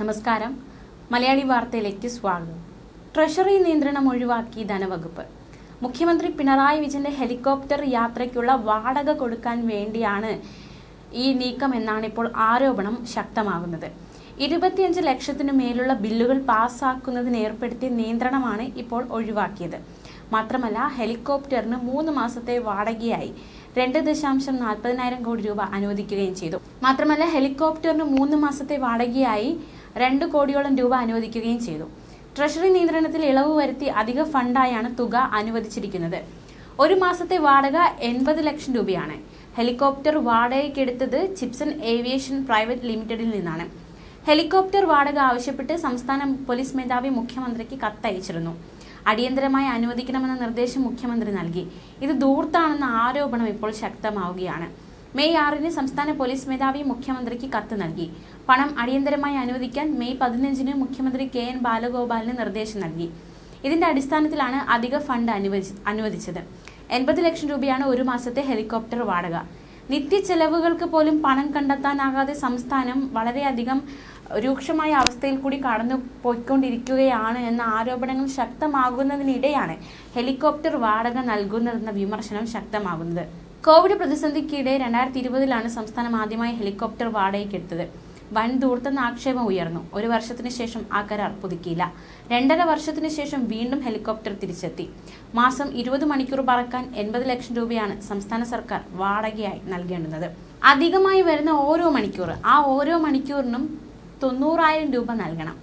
നമസ്കാരം. മലയാളി വാർത്തയിലേക്ക് സ്വാഗതം. ട്രഷറി നിയന്ത്രണം ഒഴിവാക്കി ധനവകുപ്പ്. മുഖ്യമന്ത്രി പിണറായി വിജയന്റെ ഹെലികോപ്റ്റർ യാത്രയ്ക്കുള്ള വാടക കൊടുക്കാൻ വേണ്ടിയാണ് ഈ നീക്കം എന്നാണ് ഇപ്പോൾ ആരോപണം ശക്തമാകുന്നത്. ഇരുപത്തിയഞ്ച് ലക്ഷത്തിനു മേലുള്ള ബില്ലുകൾ പാസ്സാക്കുന്നതിന് ഏർപ്പെടുത്തിയ നിയന്ത്രണമാണ് ഇപ്പോൾ ഒഴിവാക്കിയത്. മാത്രമല്ല ഹെലികോപ്റ്ററിന് മൂന്ന് മാസത്തെ വാടകയായി രണ്ട് ദശാംശം നാൽപ്പതിനായിരം കോടി രൂപ അനുവദിക്കുകയും ചെയ്തു. മാത്രമല്ല ഹെലികോപ്റ്ററിന് മൂന്ന് മാസത്തെ വാടകയായി രണ്ട് കോടിയോളം രൂപ അനുവദിക്കുകയും ചെയ്തു. ട്രഷറി നിയന്ത്രണത്തിൽ ഇളവ് വരുത്തി അധിക ഫണ്ടായാണ് തുക അനുവദിച്ചിരിക്കുന്നത്. ഒരു മാസത്തെ വാടക എൺപത് ലക്ഷം രൂപയാണ്. ഹെലികോപ്റ്റർ വാടകയ്ക്കെടുത്തത് ചിപ്സൺ ഏവിയേഷൻ പ്രൈവറ്റ് ലിമിറ്റഡിൽ നിന്നാണ്. ഹെലികോപ്റ്റർ വാടക ആവശ്യപ്പെട്ട് സംസ്ഥാന പോലീസ് മേധാവി മുഖ്യമന്ത്രിക്ക് കത്തയച്ചിരുന്നു. അടിയന്തരമായി അനുവദിക്കണമെന്ന നിർദ്ദേശം മുഖ്യമന്ത്രി നൽകി. ഇത് ദൂർത്താണെന്ന ആരോപണം ഇപ്പോൾ ശക്തമാവുകയാണ്. മെയ് ആറിന് സംസ്ഥാന പോലീസ് മേധാവി മുഖ്യമന്ത്രിക്ക് കത്ത് നൽകി. പണം അടിയന്തരമായി അനുവദിക്കാൻ മെയ് പതിനഞ്ചിന് മുഖ്യമന്ത്രി കെ എൻ ബാലഗോപാലിന് നിർദ്ദേശം നൽകി. ഇതിന്റെ അടിസ്ഥാനത്തിലാണ് അധിക ഫണ്ട് അനുവദിച്ച് അനുവദിച്ചത്. എൺപത് ലക്ഷം രൂപയാണ് ഒരു മാസത്തെ ഹെലികോപ്റ്റർ വാടക. നിത്യ ചെലവുകൾക്ക് പോലും പണം കണ്ടെത്താനാകാതെ സംസ്ഥാനം വളരെയധികം രൂക്ഷമായ അവസ്ഥയിൽ കൂടി കടന്നു പോയിക്കൊണ്ടിരിക്കുകയാണ് എന്ന ആരോപണങ്ങൾ ശക്തമാകുന്നതിനിടെയാണ് ഹെലികോപ്റ്റർ വാടക നൽകുന്നതെന്ന വിമർശനം ശക്തമാകുന്നത്. കോവിഡ് പ്രതിസന്ധിക്കിടെ രണ്ടായിരത്തി ഇരുപതിലാണ് സംസ്ഥാനം ആദ്യമായി ഹെലികോപ്റ്റർ വാടകയ്ക്കെടുത്തത്. വൻ ദൂർത്തെന്ന ആക്ഷേപം ഉയർന്നു. ഒരു വർഷത്തിന് ശേഷം ആ കരാർ പുതുക്കിയില്ല. രണ്ടര വർഷത്തിന് ശേഷം വീണ്ടും ഹെലികോപ്റ്റർ തിരിച്ചെത്തി. മാസം ഇരുപത് മണിക്കൂർ പറക്കാൻ എൺപത് ലക്ഷം രൂപയാണ് സംസ്ഥാന സർക്കാർ വാടകയായി നൽകേണ്ടുന്നത്. അധികമായി വരുന്ന ഓരോ മണിക്കൂർ ആ ഓരോ മണിക്കൂറിനും തൊണ്ണൂറായിരം രൂപ നൽകണം.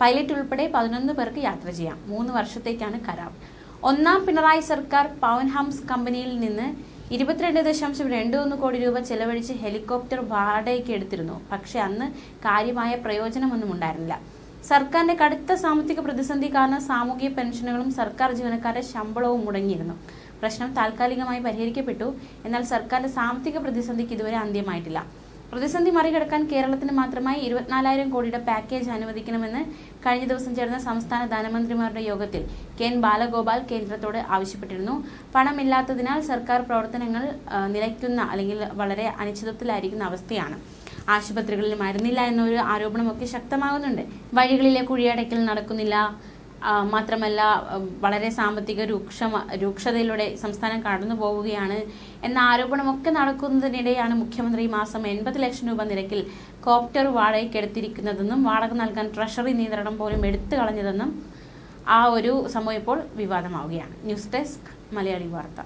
പൈലറ്റ് ഉൾപ്പെടെ പതിനൊന്ന് പേർക്ക് യാത്ര ചെയ്യാം. മൂന്ന് വർഷത്തേക്കാണ് കരാർ. ഒന്നാം പിണറായി സർക്കാർ പവൻ ഹംസ് കമ്പനിയിൽ നിന്ന് ഇരുപത്തിരണ്ട് ദശാംശം രണ്ട് ഒന്ന് കോടി രൂപ ചെലവഴിച്ച് ഹെലികോപ്റ്റർ വാടകയ്ക്ക് എടുത്തിരുന്നു. പക്ഷെ അന്ന് കാര്യമായ പ്രയോജനമൊന്നും ഉണ്ടായിരുന്നില്ല. സർക്കാരിന്റെ കടുത്ത സാമ്പത്തിക പ്രതിസന്ധി കാരണം സാമൂഹിക പെൻഷനുകളും സർക്കാർ ജീവനക്കാരുടെ ശമ്പളവും മുടങ്ങിയിരുന്നു. പ്രശ്നം താൽക്കാലികമായി പരിഹരിക്കപ്പെട്ടു. എന്നാൽ സർക്കാരിന്റെ സാമ്പത്തിക പ്രതിസന്ധിക്ക് ഇതുവരെ അന്ത്യമായിട്ടില്ല. പ്രതിസന്ധി മറികടക്കാൻ കേരളത്തിന് മാത്രമായി ഇരുപത്തിനാലായിരം കോടിയുടെ പാക്കേജ് അനുവദിക്കണമെന്ന് കഴിഞ്ഞ ദിവസം ചേർന്ന സംസ്ഥാന ധനമന്ത്രിമാരുടെ യോഗത്തിൽ കെൻ ബാലഗോപാൽ കേന്ദ്രത്തോട് ആവശ്യപ്പെട്ടിരുന്നു. പണമില്ലാത്തതിനാൽ സർക്കാർ പ്രവർത്തനങ്ങൾ നിലയ്ക്കുന്ന അല്ലെങ്കിൽ വളരെ അനിശ്ചിതത്വത്തിലായിരിക്കുന്ന അവസ്ഥയാണ്. ആശുപത്രികളിൽ മരുന്നില്ല എന്നൊരു ആരോപണമൊക്കെ ശക്തമാകുന്നുണ്ട്. വഴികളിലെ കുഴിയടയ്ക്കൽ നടക്കുന്നില്ല. മാത്രമല്ല വളരെ സാമ്പത്തിക രൂക്ഷ രൂക്ഷതയിലൂടെ സംസ്ഥാനം കടന്നു പോവുകയാണ്. എന്ന ആരോപണമൊക്കെ നടക്കുന്നതിനിടെയാണ് മുഖ്യമന്ത്രി ഈ മാസം എൺപത് ലക്ഷം രൂപ നിരക്കിൽ കോപ്റ്റർ വാടകയ്ക്കെടുത്തിരിക്കുന്നതെന്നും വാടക നൽകാൻ ട്രഷറി നിയന്ത്രണം പോലും എടുത്തു കളഞ്ഞതെന്നും ആ ഒരു സംഭവം ഇപ്പോൾ വിവാദമാവുകയാണ്. ന്യൂസ് ഡെസ്ക് മലയാളി വാർത്ത.